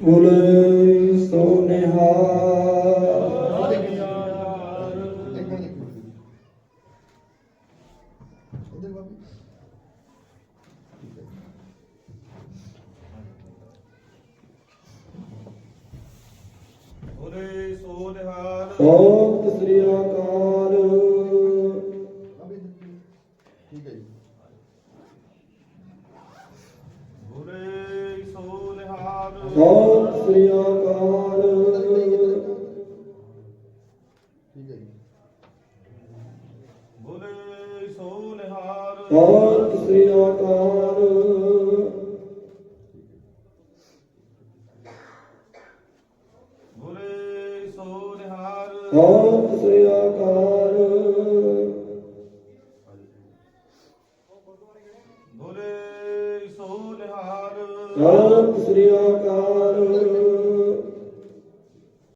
ਬੋਲੇ ਸੋ ਨਿਹਾਲ ਇੱਕ ਮਿੰਟ ਇੱਕ ਮਿੰਟ ਉਹਦੇ ਬਾਬੀ ਬੋਲੇ ਸੋ ਨਿਹਾਲ ਸਤਿ ਸ੍ਰੀ ਅਕਾਲ। ਠੀਕ ਹੈ ਜੀ। ਸਤਿ ਸ੍ਰੀ ਅਕਾਲ ਠੀਕ ਹੈ ਜੀ ਬੋਲੇ ਸੋ ਨਿਹਾਰ ਸਤਿ ਸ੍ਰੀ ਅਕਾਲ ਬੋਲੇ ਸੋ ਨਿਹਾਰ ਸਤਿ ਸ੍ਰੀ ਅਕਾਲ ਬੋਲੇ ਸਤਿ ਸ੍ਰੀ ਅਕਾਲ